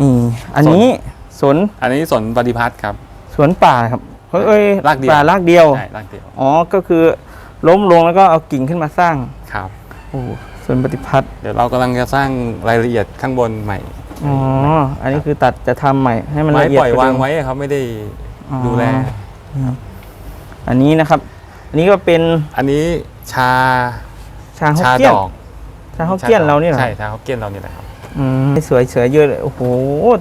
นี่อันนี้สวนอันนี้สนปฏิพัฒน์ครับ สวนป่าครับเฮ้ยเอ้ยรากเดียว ป่ารากเดียว ใช่รากเดียวอ๋อ ก็คือล้มลงแล้วก็เอากิ่งขึ้นมาสร้าง ครับ โอ้สวนปฏิพัฒน์เดี๋ยวเรากำลังจะสร้างรายละเอียดข้างบนใหม่ อ๋อ อันนี้คือตัดจะทำใหม่ให้มันไม้ละเอียดปล่อยกวางเดิม ไว้ครับไม่ได้อ๋อ ดูแล อันนี้นะครับ อันนี้ก็เป็นอันนี้ชาชาฮอกชาเกี้ยดนอกชาฮอกเกี้ยนเรานี่เหรอใช่ชาฮอกเกี้ยนเรานี่แหละครับอืม สวยสวยเยอะเลยโอ้โห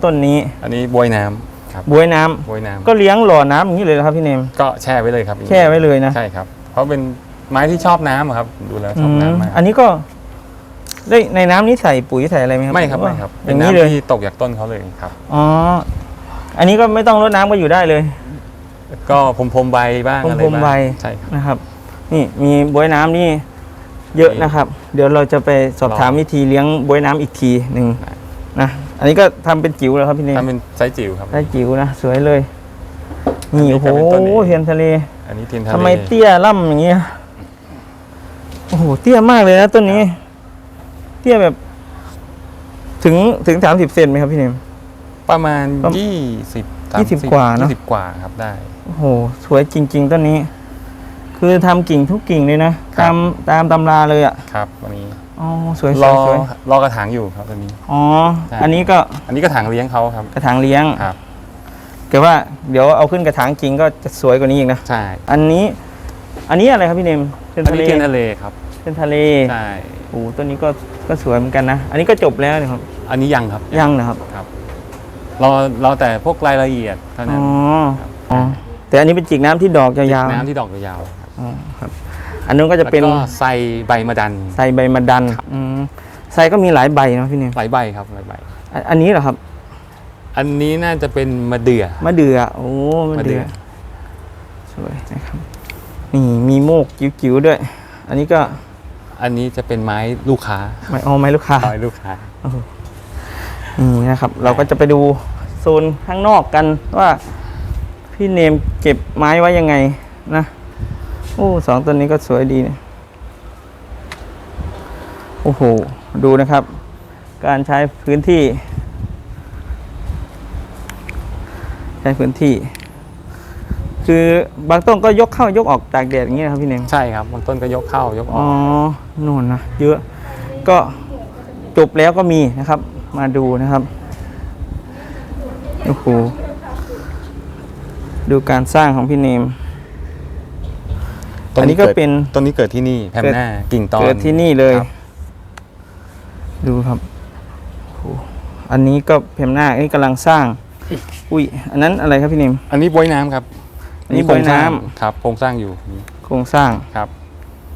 ต้นนี้ อันนี้บวยน้ำครับบวยน้ำบวยน้ำก็เลี้ยงหล่อน้ำอย่างนี้เลยเหรอครับพี่เนม ก็แช่ไว้เลยครับแช่ไว้เลยนะใช่ครับ เพราะเป็นไม้ที่ชอบน้ำอะครับ ดูแล้วชอือบมน้ำมากอันนี้ก็ได้ในน้ำนี้ใส่ปุ๋ยใส่อะไรไหมครับไม่ครับหอไม่ว่าครับอเป็นย่างนี้เลยน้ำที่ตกจากต้นเขาเลยครับ อ๋ออันนี้ก็ไม่ต้องรดน้ำก็อยู่ได้เลย ก็พรมพรมๆใบบ้างอะไรพรมๆใบ บ้างใช่ครับนะครับ นี่มีบวยน้ำนี่ เยอะนะครับ เดี๋ยวเราจะไปสอบถามลองวิธีเลี้ยงบวยน้ำอีกทีหนึ่งได้นะอันนี้ก็ทำเป็นจิ๋วแล้วครับพี่เนมทำเป็นไซส์จิ๋วครับได้จิ๋วนะสวยเลยนี่อันนี้โอ้โหก็เป็นต้นเองเทียนทะเล อันนี้ทินทะเลทำไมเตี้ยล่ำอย่างเงี้ยโอ้โหเตี้ยมากเลยนะต้นนี้ เตี้ยแบบ ถึงถึงสามสิบเซนไหมครับพี่เนมประมาณประมาณยี่สิบยี่สิบกว่าเนอะยี่สิบกว่าครับได้โอ้โหสวยจริง ๆต้นนี้ คือทำกิ่งทุกกิ่งเลยนะ ครัตาบมตามตำราเลยอะ ครับวันนี้อ๋อ สวยสรวอยสวยรอกระถางอยู่ครับตอนนี้อ๋อ ใช่ อันนี้ก็อันนี้กระถางเลี้ยงเขาครับ กระถางเลี้ยงครับ แต่ว่าเดี๋ยวเอาขึ้นกระถางจริงก็จะสวยกว่านี้อีกนะ ใช่อันนี้ อันนี้อะไรครับพี่เนมเป็นอันทะเลนี้เทียนทะเลครับเป็นทะเลใช่โอ้โหต้นนี้ก็ก็สวยเหมือนกันนะ อันนี้ก็จบแล้วเนี่ยครับ อันนี้ยังครับยังนะครับครับ รอรอแต่พวกรายละเอียดเท่านั้อ๋นอ ครับอ๋อ แต่อันนี้เป็นจิกน้ำที่ดอกยาวๆน้ำที่ดอกยาวๆครับ อ๋อครับ อันนู้นก็จะเป็นแล้วก็ใส่ใบมะดัน ไซใบมะดันครับอืมไซก็มีหลายใบเนาะพี่เนี่ยหลายใบครับหลายใบ อันอันนี้เหรอครับอันนี้น่าจะเป็นมะเดื่อ มะเดื่อโอ้มะมะเดื่เดื่ออสวยนะครับนี่มีโมกจิ๋วๆด้วย อันนี้ก็อันนี้จะเป็นไม้ลูกค้าไม่เอาไหมลูกค้า ไม้ลูกค้า นี่นะครับเราก็จะไปดูโซนข้างนอกกันว่าพี่เนมเก็บไม้ไว้ยังไงนะ โอ้สองต้นนี้ก็สวยดีนะโอ้โห ดูนะครับ การใช้พื้นที่ ใช้พื้นที่ คือบางต้นก็ยกเข้ายกออกตากแดดอย่างเงี้ยครับพี่เนมใช่ครับบางต้นก็ยกเข้ายกออ๋ออกนู่นนะเยอะ ก็จบแล้วก็มีนะครับ มาดูนะครับ โอ้โห ดูการสร้างของพี่เนม อันนี้ก็เป็นต้นนี้เกิดที่นี่แพมหน้ากิ่งตอนเกิดที่นี่เลยครับดูครับโอ้โหอันนี้ก็เพมหน้าอันนี้กำลังสร้าง อุ้ย อันนั้นอะไรครับพี่เนมอันนี้บวยน้ำครับอันนี้โครงสร้างบ๊วยน้ำครับโครงสร้างอยู่โครงสร้างครับ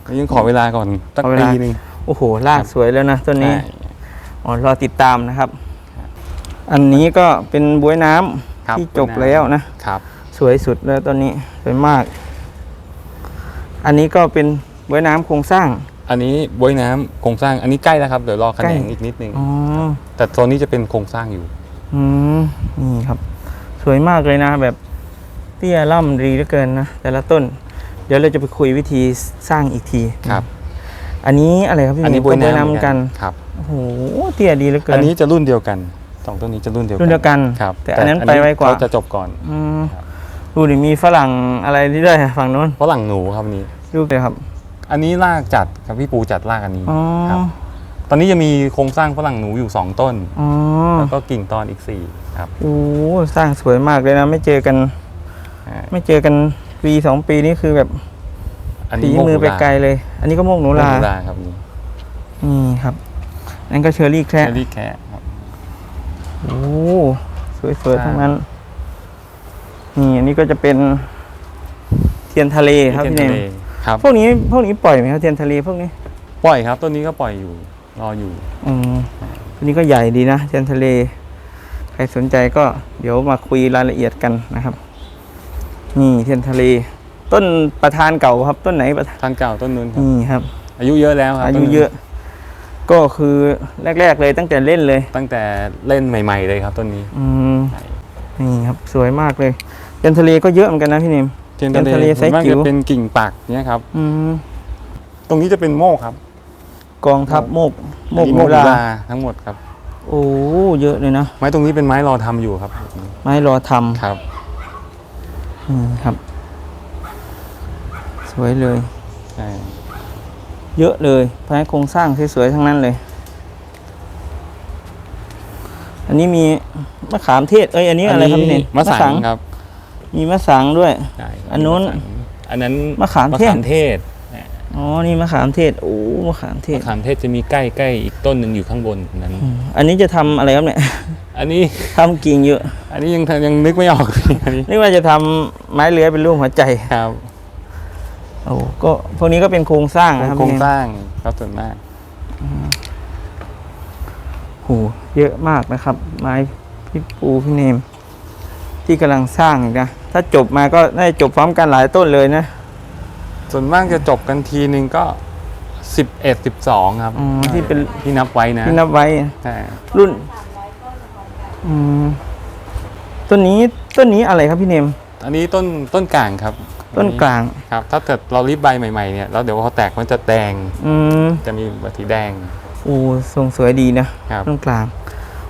อันนี้ยังขอเวลาก่อนสักขอเวปีลาหนึงโอ้โหรากสวยแล้วนะต้นนี้ใช่อ๋อรอติดตามนะครับ อันนี้ก็เป็นบวยน้ำครับที่จบแล้วนะครับ สวยสุดแล้วต้นนี้สวยมาก อันนี้ก็เป็นบวยน้ำโครงสร้าง อันนี้บวยน้ำโครงสร้างอันนี้ใกล้แล้วครับเดี๋ยวรอแขใกล้นงอีกนิดนึงอ๋อ แต่โซนนี้จะเป็นโครงสร้างอยู่ อืมนี่ครับ สวยมากเลยนะแบบเตี้ยล่ำดีเหลือเกินนะ แต่ละต้น เดี๋ยวเราจะไปคุยวิธีสร้างอีกทีครับ อันนี้อะไรครับพี่อันนี้หบวยก็น้ำเหมือนกันครับ โอ้โหเตี้ยดีเหลือเกิน อันนี้จะรุ่นเดียวกันสองต้นนี้จะรุ่นเดียวกัรุ่นเดียวกันครับแต่อันนั้นไปไวกว่า เขาจะจบก่อน อืมครับ ดูดิมีฝรั่งอะไรที่ด้วยฝั่งโน้นฝรั่งหนูครับอันนี้ ดูเลยครับ อันนี้ลากจัดครับพี่ปูจัดลากอันนี้อ๋อครับ ตอนนี้จะมีโครงสร้างฝรั่งหนูอยู่ 2 ต้น อ๋อแล้วก็กิ่งตอนอีก4ครับโอ้สร้างสวยมากเลยนะ ไม่เจอกัน อ่าไม่เจอกันปีสองปีนี้คือแบบอันฝีนี้มือไปไกลเลย อันนี้ก็โมกหนูโมกหลานูลาครับนี่นี่ครับ นั่นก็เชอรี่แคระเชอรี่แคะครับ โอ้สวยๆทั้งนั้น นี่อันนี้ก็จะเป็นเทียนทะเลครับพี่เนมทะเลครับพวกนี้พวกนี้ปล่อยไหมครับเทียนทะเลพวกนี้ปล่อยครับต้นนี้ก็ปล่อยอยู่รออยู่ อืมอันนี้ก็ใหญ่ดีนะเทียนทะเล ใครสนใจก็เดี๋ยวมาคุยรายละเอียดกันนะครับ นี่เทียนทะเล ต้นประธานเก่าครับ ต้นไหนประธานท่านเก่าต้นนู้นครับ นี่ครับ อายุเยอะแล้วครับอายุต้นนู้นเยอะ ก็คือแรก ๆ เลยตั้งแต่เล่นเลย ตั้งแต่เล่นใหม่ ๆ เลยครับต้นนี้ อืม นี่ครับสวยมากเลย เทียนทะเลก็เยอะเหมือนกันนะพี่เนมเทียนเทียนทะเลไซส์ส่วนมากจิ๋ว จะเป็นกิ่งปักเนี่ยครับ อืมตรงนี้จะเป็นโมกครับกองทัพโมกโมกอันโมนี้ลาทั้งหมดครับ โอ้เยอะเลยนะไม้ตรงนี้เป็นไม้รอทำอยู่ครับไม้รอทำครับ อืมครับ สวยเลย ใช่เยอะเลยภายในโครงสร้างสวยๆทั้งนั้นเลย อันนี้มีมะขามเทศ เอ้ย อันนี้อะไรครับพี่เนนมะสังครับ มีมะสังด้วย ใช่ครับอันนู้นมะสังอันนั้นมะขามเทศมะขามเทศอ๋อ นี่มะขามเทศ โอ้ มะขามเทศมะขามเทศจะมีใกล้ใกล้อีกต้นหนึ่งอยู่ข้างบนนั้น อืมอันนี้จะทำอะไรครับเนี่ย อันนี้ทำกิ่งเยอะอันนี้ยังยังนึกไม่ออก อันนี้นี่ว่าจะทำไม้เลื้อยเป็นรูปหัวใจ ครับโอ้ ก็พวกนี้ก็เป็นโครงสร้างนะครับโครงพี่เนนสร้างครับส่วนมากโหเยอะมากนะครับ ไม้พี่ปูพี่เนม ที่กำลังสร้างอีกนะ ถ้าจบมาก็น่าจะจบพร้อมกันหลายต้นเลยนะส่วนมากจะจบกันทีหนึ่งก็สิบเอ็ดสิบสองครับอ๋อที่เป็นที่นับไว้นะที่นับไว้ ใช่รุ่น อืมต้นนี้ต้นนี้อะไรครับพี่เนม อันนี้ต้นต้นกลางครับต้นกลาง ครับ ถ้าเกิดเรารีบใบใหม่ๆเนี่ยแล้วเดี๋ยวพอแตกมันจะแดงอืมจะมีใบสีแดง โอ้ทรงสวยดีนะครับ ต้นกลาง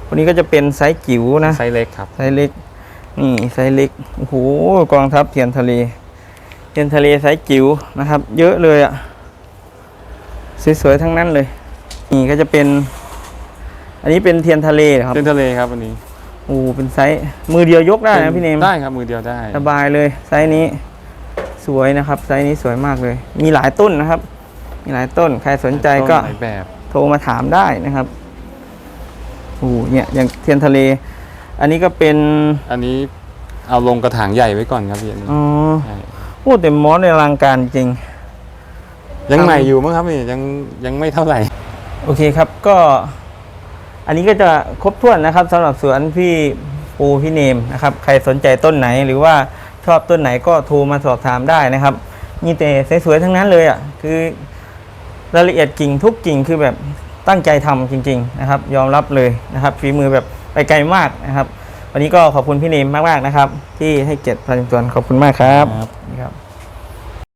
วันนี้ก็จะเป็นไซส์จิ๋วนะไซส์เล็กครับไซส์เล็ก นี่ไซส์เล็กโอ้โหกองทัพเทียนทะเลเทียนทะเลไซส์จิ๋วนะครับ เยอะเลยอะ่ะสวยๆทั้งนั้นเลย นี่ก็จะเป็น อันนี้เป็นเทียนทะเลเหรอครับเป็นทะเลครับอันนี้โอ้เป็นไซส์มือเดียวยกได้นะพี่เนมได้ครับมือเดียวได้ สบายเลยไซส์นี้สวยนะครับไซส์นี้สวยมากเลย มีหลายต้นนะครับ มีหลายต้นใครสนใจก็ต้นหลายแบบ โทรมาถามได้นะครับโอ้เนี่ยอย่างเทียนทะเล อันนี้ก็เป็นอันนี้เอาลงกระถางใหญ่ไว้ก่อนครับพี่อันนี้อ๋อใช่โอ้แต่มอสในอลังการจริง ยังใหม่อยู่มั้งครับนี่ยังยังไม่เท่าไหร่ โอเคครับก็ อันนี้ก็จะครบถ้วนนะครับสำหรับสวนพี่ปูพี่เนมนะครับ ใครสนใจต้นไหนหรือว่าชอบต้นไหนก็โทรมาสอบถามได้นะครับ มีแต่สวยๆทั้งนั้นเลยอะคือรายละเอียดกิ่งทุกกิ่งคือแบบตั้งใจทำจริง ๆ นะครับ ยอมรับเลยนะครับฝีมือแบบ ไปไกลมากนะครับ วันนี้ก็ขอบคุณพี่เนมมากๆนะครับ ที่ให้เกียรติพาชมสวนขอบคุณมากครับ ครับครับ